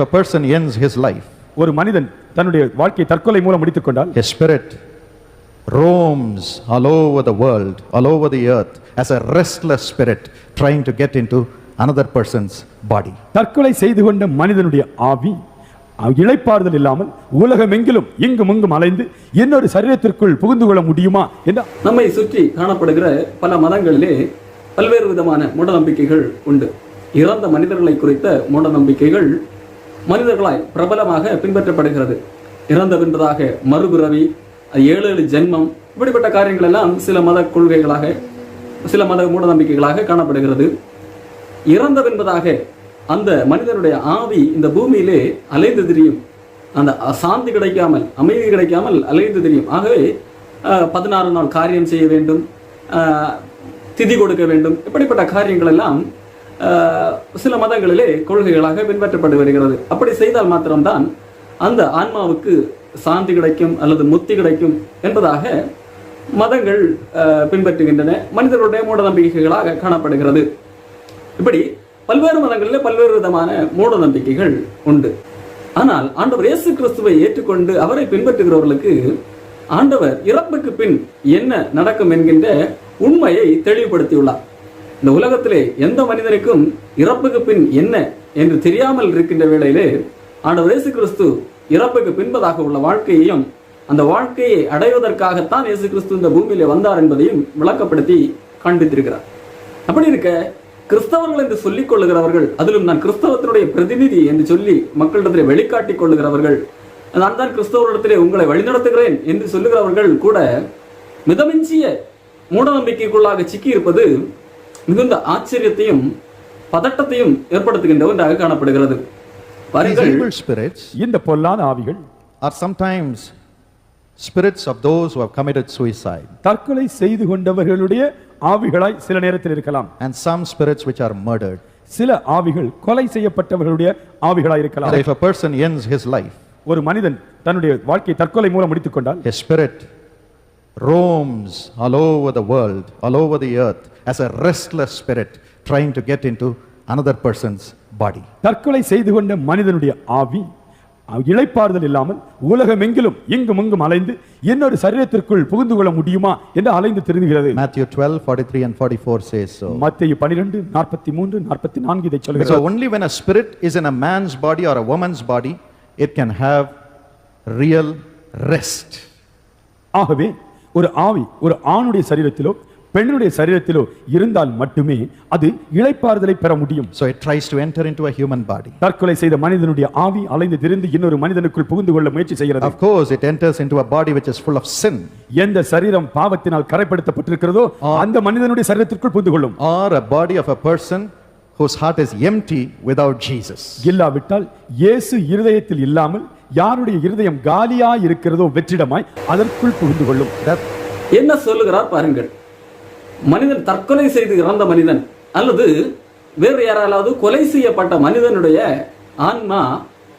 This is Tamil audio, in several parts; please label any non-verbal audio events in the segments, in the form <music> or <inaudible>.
If a person ends his life, ஒரு மனிதன் தன்னுடைய வாழ்க்கையை தற்கொலை மூலம் முடித்துக் கொண்டால் his spirit roams all over the world, all over the earth, as a restless spirit trying to get into another person's body. தற்கொலை செய்து கொண்ட மனிதனுடைய ஆவி அவ் இளைப்பாறுதல் இல்லாமல் உலகமெங்கிலும் இங்கும் இங்கும் அலைந்து இன்னொரு சரீரத்திற்குள் புகுந்து கொள்ள முடியுமா என்ற நம்மை சுற்றி காணப்படுகிற பல மதங்களிலே பல்வேறு விதமான மூடநம்பிக்கைகள் உண்டு இறந்த மனிதர்களை குறித்த மூடநம்பிக்கைகள் மனிதர்களாய் பிரபலமாக பின்பற்றப்படுகிறது. இறந்த பின்பதாக மறுபிறவி ஏழு ஏழு ஜென்மம் இப்படிப்பட்ட காரியங்கள் எல்லாம் சில மத கொள்கைகளாக சில மத மூடநம்பிக்கைகளாக காணப்படுகிறது. இறந்த பின்பதாக அந்த மனிதனுடைய ஆவி இந்த பூமியிலே அலைந்து திரியும். அந்த சாந்தி கிடைக்காமல் அமைதி கிடைக்காமல் அலைந்து திரியும். ஆகவே பதினாறு நாள் காரியம் செய்ய வேண்டும் திதி கொடுக்க வேண்டும். இப்படிப்பட்ட காரியங்கள் எல்லாம் சில மதங்களிலே கொள்கைகளாக பின்பற்றப்பட்டு வருகிறது. அப்படி செய்தால் மாத்திரம்தான் அந்த ஆன்மாவுக்கு சாந்தி கிடைக்கும் அல்லது முத்தி கிடைக்கும் என்பதாக மதங்கள் பின்பற்றுகின்றன. மனிதர்களுடைய மூட நம்பிக்கைகளாக காணப்படுகிறது. இப்படி பல்வேறு மதங்களிலே பல்வேறு விதமான மூட நம்பிக்கைகள் உண்டு. ஆனால் ஆண்டவர் இயேசு கிறிஸ்துவை ஏற்றுக்கொண்டு அவரை பின்பற்றுகிறவர்களுக்கு ஆண்டவர் இறப்புக்கு பின் என்ன நடக்கும் என்கின்ற உண்மையை தெளிவுபடுத்தியுள்ளார். இந்த உலகத்திலே எந்த மனிதனுக்கும் இறப்புக்கு பின் என்ன என்று தெரியாமல் இருக்கின்ற வேளையிலே ஆண்டவர் இயேசு கிறிஸ்து இறப்புக்கு பின்பதாக உள்ள வாழ்க்கையையும் அந்த வாழ்க்கையை அடைவதற்காகத்தான் இயேசு கிறிஸ்து இந்த பூமியிலே வந்தார் என்பதையும் விளக்கப்படுத்தி காண்பித்திருக்கிறார். அப்படி இருக்க கிறிஸ்தவர்கள் என்று சொல்லிக் கொள்ளுகிறவர்கள் அதிலும் நான் கிறிஸ்தவத்தினுடைய பிரதிநிதி என்று சொல்லி மக்களிடத்திலே வெளிக்காட்டிக் கொள்ளுகிறவர்கள் நான் தான் கிறிஸ்தவரிடத்திலே உங்களை வழிநடத்துகிறேன் என்று சொல்லுகிறவர்கள் கூட மிதமிஞ்சிய மூடநம்பிக்கைக்குள்ளாக சிக்கி இருப்பது மிகுந்த ஆச்சரியத்தையும் பதட்டத்தையும் ஏற்படுத்துகின்ற ஒன்றாக காணப்படுகிறது. spirits இந்த பொல்லாத ஆவிகள் are sometimes spirits of those who have committed suicide, தற்கொலை செய்து கொண்டவர்களுடைய ஆவிகளாய் சில நேரத்தில் இருக்கலாம். And some spirits which are murdered. சில ஆவிகள் கொலை செய்யப்பட்டவர்களுடைய ஆவிகளாய் இருக்கலாம். If a person ends his life, ஒரு மனிதன் தன்னுடைய வாழ்க்கையை தற்கொலை மூலம் முடித்துக் கொண்டால் his spirit roams all over the world, all over the earth, as a restless spirit trying to get into another person's body. தற்கொலை செய்து கொண்ட மனிதனுடைய ஆவி அவ் இளைப்பாறுதல் இல்லாமல் உலகமெங்கிலும் இங்கும் இங்கும் அலைந்து இன்னொரு சரீரத்திற்குள் புகுந்து கொள்ள முடியுமா என்று அலைந்து திருந்துகிறது Matthew 12, 43 and 44 says so. மத்தேயு பனிரெண்டு நாற்பத்தி மூன்று நாற்பத்தி நான்கு இதை So சொல்கிறது only when a spirit is in a man's body or a woman's body, it can have real rest. ஆகவே ஒரு ஆவி ஒரு ஆணுடைய சரீரத்திலோ பெண்ணுடைய சரீரத்திலோ இருந்தால் மட்டுமே அது இளைப்பாறுதலை பெற முடியும். So it tries to enter into a human body. தற்கொலை செய்த மனிதனுடைய ஆவி அலைந்து திரிந்து இன்னொரு மனிதனுக்குள் புகுந்து கொள்ள முயற்சி செய்கிறது. Of course, it enters into a body which is full of sin, எந்த சரீரம் பாவத்தினால் கரைப்படுத்தப்பட்டிருக்கிறதோ அந்த மனிதனுடைய சரீரத்திற்குள் புகுந்து கொள்ளும். Or a body of a person whose heart is empty without Jesus. இல்லாவிட்டால் இயேசு இருதயத்தில் இல்லாமல் யாருடைய இருதயம் காலியா இருக்கிறதோ வெற்றிடமாய் அதற்குள் புகுந்து கொள்ளும். என்ன சொல்லுகிறார் பாருங்கள். மனிதன் தற்கொலை செய்து இறந்த மனிதன் அல்லது வேறு யாராலாவது கொலை செய்யப்பட்ட மனிதனுடைய ஆன்மா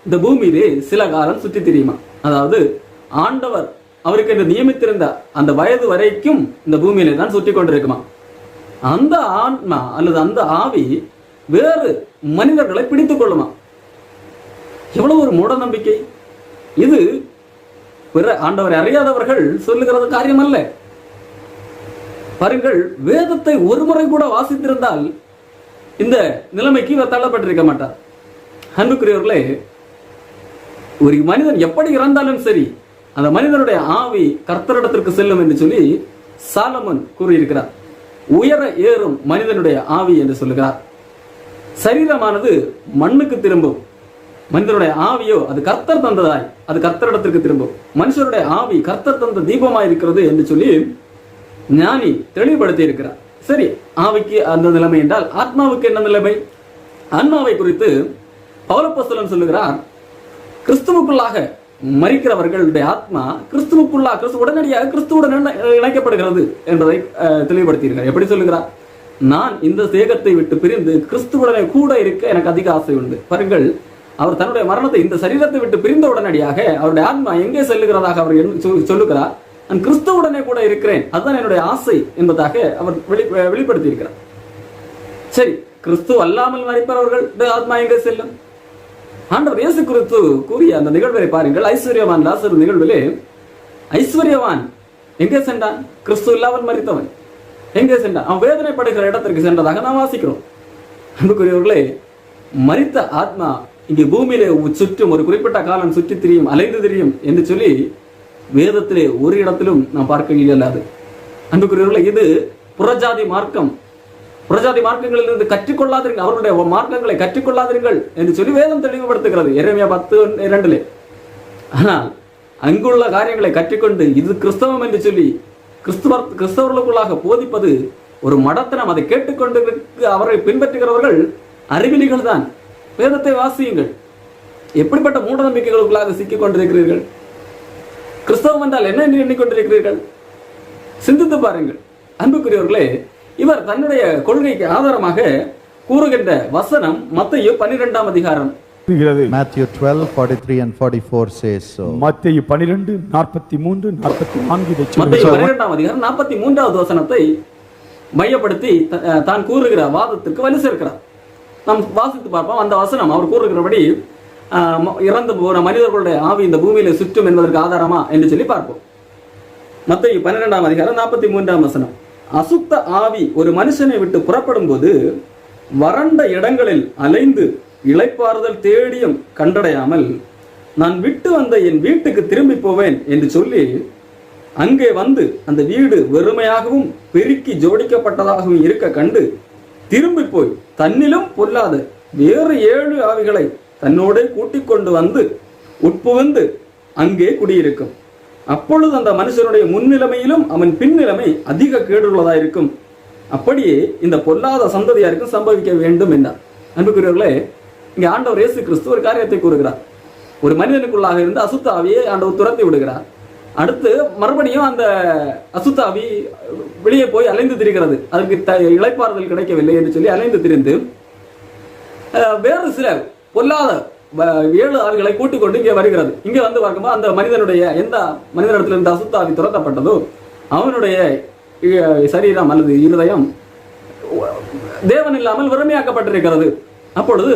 இந்த பூமியிலே சில காலம் சுற்றி திரியுமா? அதாவது ஆண்டவர் அவருக்கு என்று நியமித்திருந்த அந்த வயது வரைக்கும் இந்த பூமியிலே தான் சுற்றி கொண்டிருக்குமா? அந்த ஆன்மா அல்லது அந்த ஆவி வேறு மனிதர்களை பிடித்துக் கொள்ளுமா எவ்வளவு ஒரு மூட நம்பிக்கை. இது பிற ஆண்டவரை அறியாதவர்கள் சொல்லுகிறது காரியம் அல்ல பாருங்கள் வேதத்தை ஒரு முறை கூட வாசித்திருந்தால் இந்த நிலைமைக்கு இவர் தள்ளப்பட்டிருக்க மாட்டார். அன்புக்குரியவர்களே ஒரு மனிதன் எப்படி இறந்தாலும் சரி அந்த மனிதனுடைய ஆவி கர்த்தரிடத்திற்கு செல்லும் என்று சொல்லி சாலமன் கூறியிருக்கிறார். உயர ஏறும் மனிதனுடைய ஆவி என்று சொல்லுகிறார். சரீரமானது மண்ணுக்கு திரும்பும். மனிதனுடைய ஆவியோ அது கர்த்தர் தந்ததாய் அது கர்த்தரிடத்திற்கு திரும்பும். மனுஷருடைய ஆவி கர்த்தர் தந்த தீபமாய் இருக்கிறது என்று சொல்லி ஞானி தெளிவுபடுத்தி இருக்கிறார். சரி ஆவிக்கு அந்த நிலைமை என்றால் ஆத்மாவுக்கு என்ன நிலைமை? ஆன்மாவை குறித்து பௌலப்பஸ்தலன் சொல்லுகிறார் கிறிஸ்துவுக்குள்ளாக மறிக்கிறவர்களுடைய ஆத்மா கிறிஸ்துவுக்குள்ளா கிறிஸ்து உடனடியாக கிறிஸ்துவுடன் இணை- இணைக்கப்படுகிறது என்பதை தெளிவுபடுத்தியிருக்கிறார் எப்படி சொல்லுகிறார்? நான் இந்த தேகத்தை விட்டு பிரிந்து கிறிஸ்துவுடனே கூட இருக்க எனக்கு அதிக ஆசை உண்டு. பாருங்கள் அவர் தன்னுடைய மரணத்தை இந்த சரீரத்தை விட்டு பிரிந்த உடனடியாக அவருடைய ஆத்மா எங்கே செல்லுகிறதாக அவர் சொல்லுகிறார்? நான் கிறிஸ்துவுடனே கூட இருக்கிறேன். அதுதான் என்னுடைய ஆசை என்பதாக அவர் வெளி வெளிப்படுத்தி இருக்கிறார் சரி கிறிஸ்து அல்லாமல் மறிப்பவர்கள் ஆத்மா எங்கே செல்லும்? ஆண்டவர் இயேசு கிறிஸ்து கூறிய அந்த நிகழ்வை பாருங்கள். ஐஸ்வர்யவான் லாசர் நிகழ்விலே ஐஸ்வர்யவான் எங்கே சென்றான்? கிறிஸ்து இல்லாமல் மறித்தவன். எங்கே சென்றான்? அவன் வேதனைப்படுகிற இடத்திற்கு சென்றதாக நாம் வாசிக்கிறோம். அன்புக்குரியவர்களே மரித்த ஆத்மா இங்கே பூமியிலே சுற்றும் ஒரு குறிப்பிட்ட காலம் சுற்றி திரியும் அலைந்து திரியும் என்று சொல்லி வேதத்திலே ஒரு இடத்திலும் நாம் பார்க்க இயலாது. அன்புக்குரியவர்களே இது புறஜாதி மார்க்கம். புறஜாதி மார்க்கங்களிலிருந்து கற்றுக்கொள்ளாதீர்கள் அவர்களுடைய மார்க்கங்களை கற்றுக்கொள்ளாதீர்கள் என்று சொல்லி வேதம் தெளிவுபடுத்துகிறது. இறைமையா பத்து இரண்டிலே. ஆனால் அங்குள்ள காரியங்களை கற்றுக்கொண்டு இது கிறிஸ்தவம் என்று சொல்லி கிறிஸ்துவர் கிறிஸ்தவர்களுக்குள்ளாக போதிப்பது ஒரு மடத்தனம். அதை கேட்டுக்கொண்டு அவரை பின்பற்றுகிறவர்கள் அறிவிலிகள் தான். வேதத்தை வாசியுங்கள். எப்படிப்பட்ட மூட நம்பிக்கைகளுக்குள்ளாக சிக்கிக் கொண்டிருக்கிறீர்கள் கிறிஸ்தவம் என்றால் என்ன என்று எண்ணிக்கொண்டிருக்கிறீர்கள்? சிந்தித்து பாருங்கள். அன்புக்குரியவர்களே இவர் தன்னுடைய கொள்கைக்கு ஆதாரமாக கூறுகின்ற வசனம் மத்தையோ பன்னிரெண்டாம் அதிகாரம். கூறுகிறது Matthew 12, 43 and 44 says so. மத்தேயு பனிரெண்டு நாற்பத்தி மூன்று நாற்பத்தி நான்கு இதை மத்திய சொல்லுகிறது. பன்னிரெண்டாம் அதிகாரம் நாற்பத்தி மூன்றாவது வசனத்தை மையப்படுத்தி தான் கூறுகிற வாதத்திற்கு வலு சேர்க்கிறார். நாம் வாசித்து பார்ப்போம். அந்த வசனம் அவர் கூறுகிறபடி இறந்து போன மனிதர்களுடைய ஆவி இந்த பூமியில சுற்றும் என்பதற்கு ஆதாரமா என்று சொல்லி பார்ப்போம். மத்திய பன்னிரெண்டாம் அதிகாரம் நாற்பத்தி மூன்றாம் வசனம். அசுத்த ஆவி ஒரு மனுஷனை விட்டு புறப்படும் போது வறண்ட இடங்களில் அலைந்து இழைப்பாறுதல் தேடியும் கண்டடையாமல் நான் விட்டு வந்த என் வீட்டுக்கு திரும்பி போவேன் என்று சொல்லி அங்கே வந்து அந்த வீடு வெறுமையாகவும் பெருக்கி ஜோடிக்கப்பட்டதாகவும் இருக்க கண்டு திரும்பி போய் தன்னிலும் பொல்லாத வேறு ஏழு ஆவிகளை தன்னோடே கூட்டிக் கொண்டு வந்து உட்புகுந்து அங்கே குடியிருக்கும். அப்பொழுது அந்த மனுஷனுடைய முன்னிலைமையிலும் அவன் பின்னிலைமை அதிக கேடுள்ளதா இருக்கும். அப்படியே இந்த பொல்லாத சந்ததியாருக்கும் சம்பவிக்க வேண்டும் என்றார். அன்புக்குரியவர்களே இங்க ஆண்டவர் இயேசு கிறிஸ்து ஒரு காரியத்தை கூறுகிறார். ஒரு மனிதனுக்குள்ளாக இருந்து அசுத்தாவியை ஆண்டவர் துரத்தி விடுகிறார். அடுத்து மறுபடியும் அந்த அசுத்தாவி வெளியே போய் அலைந்து திரிகிறது. அதற்கு த இளைப்பாறுதல் கிடைக்கவில்லை என்று சொல்லி அலைந்து திரிந்து வேறு சில பொல்லாத வ- ஏழு ஆவிகளை கூட்டிக் கொண்டு இங்கே வருகிறது. இங்கே வந்து பார்க்கும்போது அந்த மனிதனுடைய எந்த மனிதனிடத்தில் இருந்த அசுத்தாவி துரத்தப்பட்டதோ அவனுடைய சரீரம் அல்லது இருதயம் தேவன் இல்லாமல் வெறுமையாக்கப்பட்டிருக்கிறது. அப்பொழுது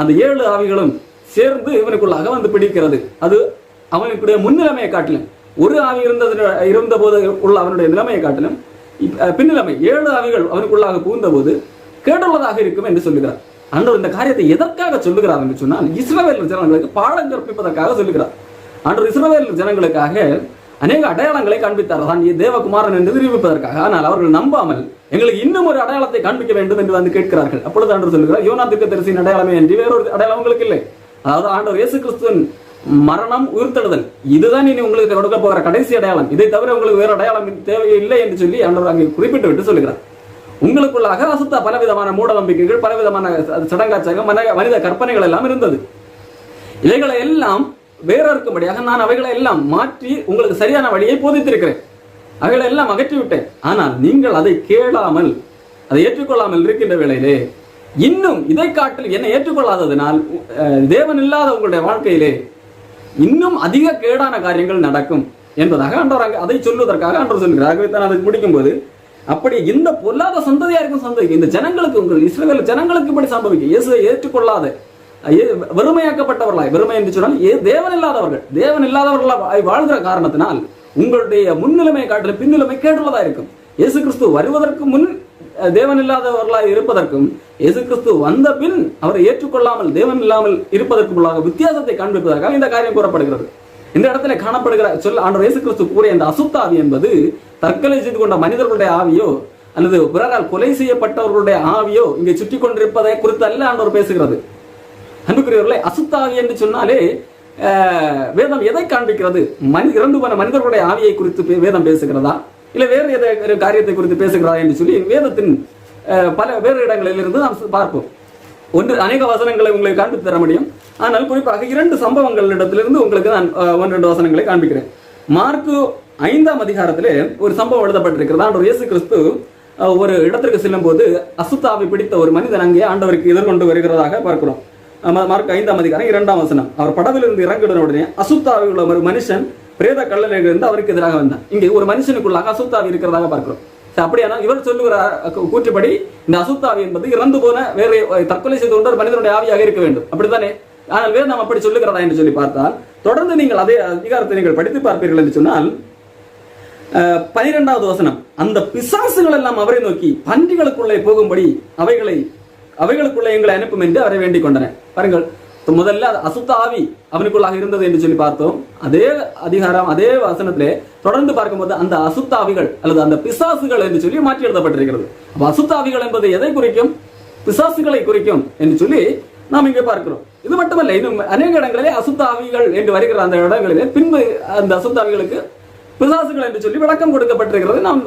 அந்த ஏழு ஆவிகளும் சேர்ந்து இவனுக்குள்ளாக வந்து பிடிக்கிறது. அது அவனுக்குடைய முன்னிலைமையை காட்டிலும். ஒரு ஆவி இருந்தது இருந்த போது உள்ள அவனுடைய நிலைமையை காட்டிலும் பின்னிலைமை ஏழு ஆவிகள் அவனுக்குள்ளாக புகுந்த போது கேடுள்ளதாக இருக்கும் என்று சொல்லுகிறார். ஆண்டவர் இந்த காரியத்தை எதற்காக சொல்லுகிறார் என்று சொன்னால் இஸ்ரவேல் ஜனங்களுக்கு பாடம் கற்பிப்பதற்காக சொல்லுகிறார். ஆண்டவர் இஸ்ரவேல் ஜனங்களுக்காக அநேக அடையாளங்களை காண்பித்தார் தான் தேவகுமாரன் என்று நிரூபிப்பதற்காக ஆனால் அவர்கள் நம்பாமல் எங்களுக்கு இன்னும் ஒரு அடையாளத்தை காண்பிக்க வேண்டும் என்று வந்து கேட்கிறார்கள். அப்பொழுது ஆண்டவர் சொல்லுகிறார் யோனா தீர்க்கதரிசியின் அடையாளமே என்று. வேறொரு அடையாளம் உங்களுக்கு இல்லை. அதாவது ஆண்டவர் இயேசு கிறிஸ்துவின் மரணம் உயிர்த்தெழுதல். இதுதான் இனி உங்களுக்கு கொடுக்க போகிற கடைசி அடையாளம். இதை தவிர உங்களுக்கு வேறு அடையாளம் தேவையில்லை என்று சொல்லி ஆண்டவர் அங்கே குறிப்பிட்டு விட்டு சொல்லுகிறார். உங்களுக்குள்ளாக அசுத்த பலவிதமான மூட நம்பிக்கைகள் பலவிதமான சடங்காச்சகம் மன- மனித கற்பனைகள் எல்லாம் இருந்தது. இவைகளை எல்லாம் வேறொருக்கும்படியாக நான் அவைகளை எல்லாம் மாற்றி உங்களுக்கு சரியான வழியை போதித்திருக்கிறேன். அவைகளை எல்லாம் அகற்றி விட்டேன் ஆனால் நீங்கள் அதை கேளாமல் அதை ஏற்றுக்கொள்ளாமல் இருக்கின்ற வேளையிலே இன்னும் இதை காட்டில் என்னை ஏற்றுக்கொள்ளாததினால் தேவன் இல்லாத உங்களுடைய வாழ்க்கையிலே இன்னும் அதிக கேடான காரியங்கள் நடக்கும் என்பதாக அன்றவர் அதை சொல்வதற்காக அன்று சொல்கிறார். ஆகவே தான் அதை முடிக்கும்போது அப்படி இந்த பொல்லாத சந்ததியாருக்கும் சந்ததிக்கும் இந்த ஜனங்களுக்கு உங்கள் இஸ்ரேல் ஜனங்களுக்கு இப்படி சம்பவிக்கும். இயேசுவை ஏற்றுக்கொள்ளாத. வெறுமையாக்கப்பட்டவர்களாய் வெறுமை என்று சொன்னால் தேவன் இல்லாதவர்கள் தேவன் இல்லாதவர்களாய் வாழ்கிற காரணத்தினால் உங்களுடைய முன்னிலைமை காட்டிலும் பின்னிலைமை கேட்டுள்ளதா இருக்கும். இயேசு கிறிஸ்து வருவதற்கு முன் தேவன் இல்லாதவர்களாய் இருப்பதற்கும் இயேசு கிறிஸ்து வந்த பின் அவரை ஏற்றுக்கொள்ளாமல் தேவன் இல்லாமல் இருப்பதற்கும் உள்ளாக வித்தியாசத்தை காண்பிப்பதற்காக இந்த காரியம் கூறப்படுகிறது. இந்த இடத்துல காணப்படுகிற சொல் ஆண்டவர் இயேசு கிறிஸ்து கூறிய இந்த அசுத்த ஆவி என்பது தற்கொலை செய்து கொண்ட மனிதர்களுடைய ஆவியோ அல்லது பிறரால் கொலை செய்யப்பட்டவர்களுடைய ஆவியோ இங்கே சுற்றி கொண்டிருப்பதை குறித்து அல்ல ஆண்டவர் பேசுகிறது. அன்புக்குரியவர்களே அசுத்தாவி என்று சொன்னாலே வேதம் எதை காண்பிக்கிறது? மனி இறந்து போன மனிதர்களுடைய ஆவியை குறித்து வேதம் பேசுகிறதா? இல்லை வேறு எதை ஒரு காரியத்தை குறித்து பேசுகிறதா என்று சொல்லி வேதத்தின் பல வேறு இடங்களிலிருந்து நாம் பார்ப்போம். ஒன்று அநேக வசனங்களை உங்களுக்கு காண்பித்து தர முடியும். ஆனால் குறிப்பாக இரண்டு சம்பவங்களிடத்திலிருந்து உங்களுக்கு நான் அஹ், ஒன்று ரெண்டு வசனங்களை காண்பிக்கிறேன். மார்க்கு ஐந்தாம் அதிகாரத்திலே ஒரு சம்பவம் எழுதப்பட்டிருக்கிறது. ஆண்டவர் இயேசு கிறிஸ்து ஒரு இடத்திற்கு செல்லும் போது அசுத்தாவை பிடித்த ஒரு மனிதன் அங்கே ஆண்டவருக்கு எதிர்கொண்டு வருகிறதாக பார்க்கிறோம். மார்க் ஐந்தாம் அதிகாரம் இரண்டாம் வசனம். அவர் படவிலிருந்து இறங்கின உடனே அசுத்தாவி உள்ள ஒரு மனுஷன் பிரேத கல்லறையில் அவருக்கு எதிராக வந்தான். இங்கே ஒரு மனுஷனுக்குள்ளாக அசுத்தாவி இருக்கிறதாக பார்க்கிறோம். அப்படியானால் இவர் சொல்லுகிற கூற்றுப்படி இந்த அசுத்தாவி என்பது இறந்து போன வேறு தற்கொலை செய்து கொண்ட ஒரு மனிதனுடைய ஆவியாக இருக்க வேண்டும். அப்படித்தானே? ஆனால் நாம் அப்படி சொல்லுகிறதா என்று சொல்லி பார்த்தால் தொடர்ந்து நீங்கள் அதே அதிகாரத்தை நீங்கள் படித்து பார்ப்பீர்கள் என்று சொன்னால் பனிரெண்டாவது வசனம். அந்த பிசாசுகள் எல்லாம் அவரை நோக்கி பன்றிகளுக்குள்ளே போகும்படி அவைகளை அவைகளுக்குள்ள எங்களை அனுப்பும் என்று அவரை வேண்டிக் கொண்டன பாருங்கள் முதல்ல அசுத்த ஆவி அவனுக்குள்ளாக இருந்தது என்று சொல்லி பார்த்தோம். அதே அதிகாரம் அதே வசனத்திலே தொடர்ந்து பார்க்கும்போது அந்த அசுத்தாவிகள் அல்லது அந்த பிசாசுகள் என்று சொல்லி மாற்றி எழுதப்பட்டிருக்கிறது. அப்ப அசுத்தாவிகள் என்பது எதை குறிக்கும்? பிசாசுகளை குறிக்கும் என்று சொல்லி நாம் இங்கே பார்க்கிறோம். இது மட்டுமல்ல இன்னும் அநேக இடங்களிலே அசுத்த ஆவிகள் என்று வருகிற அந்த இடங்களிலே பின்பு அந்த அசுத்தாவிகளுக்கு பிசாசுகள் என்று சொல்லி விளக்கம் கொடுக்கப்பட்டிருக்கிறது. நாம்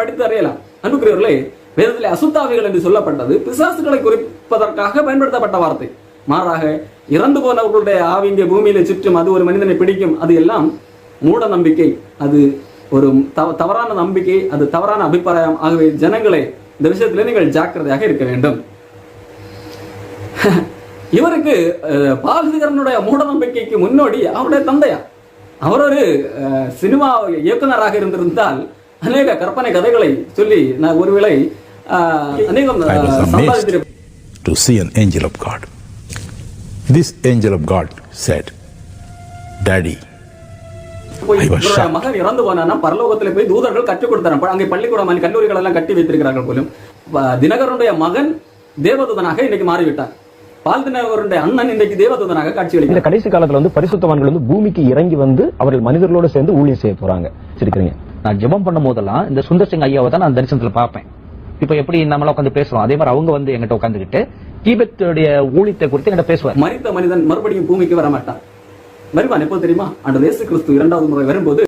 படித்து அறியலாம். அன்புக்குரியவர்களே வேதத்திலே அசுத்தாவிகள் என்று சொல்லப்பட்டது. பிசாசுகளை குறிப்பதற்காக பயன்படுத்தப்பட்ட வார்த்தை. மாறாக இறந்து போனவர்களுடைய ஆவி இங்கே பூமியில சுற்றும் அது ஒரு மனிதனை பிடிக்கும். அது எல்லாம் மூட நம்பிக்கை. அது ஒரு தவ- தவறான நம்பிக்கை. அது தவறான அபிப்பிராயம். ஆகவே ஜனங்களே இந்த விஷயத்துல நீங்கள் ஜாக்கிரதையாக இருக்க வேண்டும். <laughs> இவருக்கு அஹ், மூட நம்பிக்கைக்கு முன்னோடி அவருடைய தந்தையா அவர் ஒரு அஹ், சினிமா இயக்குநராக இருந்திருந்தால் அநேக கற்பனை கதைகளை சொல்லி நான் ஒருவேளை I was amazed to see an angel of God. This angel of God said, Daddy, போய் I was இவருடைய shocked. மகன் இறந்து போனானா பரலோகத்தில் போய் தூதர்கள் கற்றுக் கொடுத்தாங்க அங்கே பள்ளிக்கூடம் கல்லூரிகள் எல்லாம் கட்டி வைத்திருக்கிறார்கள் போலும். தினகரனுடைய மகன் தேவதூதனாக இன்னைக்கு மாறிவிட்டான் பால் தினகரனுடைய அண்ணன் இன்னைக்கு தேவதூதனாக காட்சி இந்த கடைசி காலத்துல வந்து பரிசுத்தவான்கள் வந்து பூமிக்கு இறங்கி வந்து அவர்கள் மனிதர்களோட சேர்ந்து ஊழியம் செய்ய போறாங்க. சரிக்கிறீங்க. நான் ஜெபம் பண்ணும் போதெல்லாம் இந்த சுந்தர் சிங் ஐயாவை தான் நான் தரிசனத்துல பார்ப்பேன். இப்போ எப்படி நம்மள உட்காந்து பேசுறோம்? அதே மாதிரி அவங்க வந்து எங்கிட்ட உட்காந்துக்கிட்டு தீபத்துடைய ஊழியத்தை குறித்து எங்கிட்ட பேசுவார். மறித்த மனிதன் மறுபடியும் பூமிக்கு வர மாட்டான். வருவான் எப்போ தெரியுமா? அந்த இயேசு கிறிஸ்து இரண்டாவது முறை வரும்போது